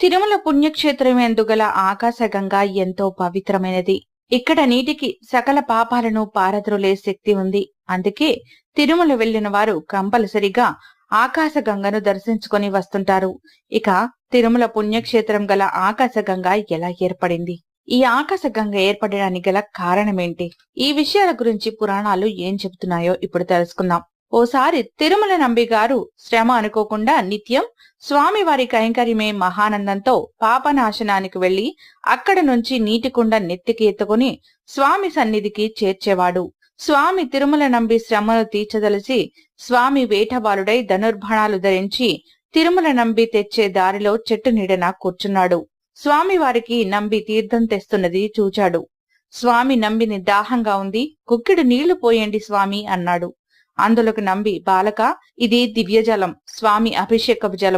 తిరుమల పుణ్యక్షేత్రం ఎందుగల ఆకాశగంగా ఎంతో పవిత్రమైనది. ఇక్కడ నీటికి సకల పాపాలను పారద్రోలే శక్తి ఉంది. అందుకే తిరుమల వెళ్ళిన వారు కంపల్సరిగా ఆకాశగంగను దర్శించుకొని వస్తుంటారు. ఇక తిరుమల పుణ్యక్షేత్రం గల ఆకాశగంగ ఎలా ఏర్పడింది? ఈ ఆకాశగంగ ఏర్పడడానికి గల కారణమేంటి? ఈ విషయాల గురించి పురాణాలు ఏం చెబుతున్నాయో ఇప్పుడు తెలుసుకుందాం. ఓసారి తిరుమల నంబిగారు శ్రమ అనుకోకుండా నిత్యం స్వామివారి కైంకర్యమే మహానందంతో పాపనాశనానికి వెళ్ళి అక్కడ నుంచి నీటి కుండ నెత్తికి ఎత్తుకుని స్వామి సన్నిధికి చేర్చేవాడు. స్వామి తిరుమల నంబి శ్రమను తీర్చదలిసి స్వామి వేటబాలుడై ధనుర్బాణాలు ధరించి తిరుమల నంబి తెచ్చే దారిలో చెట్టు నీడన కూర్చున్నాడు. స్వామివారికి నంబి తీర్థం తెస్తున్నది చూచాడు. స్వామి నంబిని దాహంగా ఉంది. కుక్కిడు నీళ్ళు పోయండి స్వామి అన్నాడు. అందులోకి నంబి బాలక ఇది దివ్యజలం. స్వామి అభిషేకపు జలము.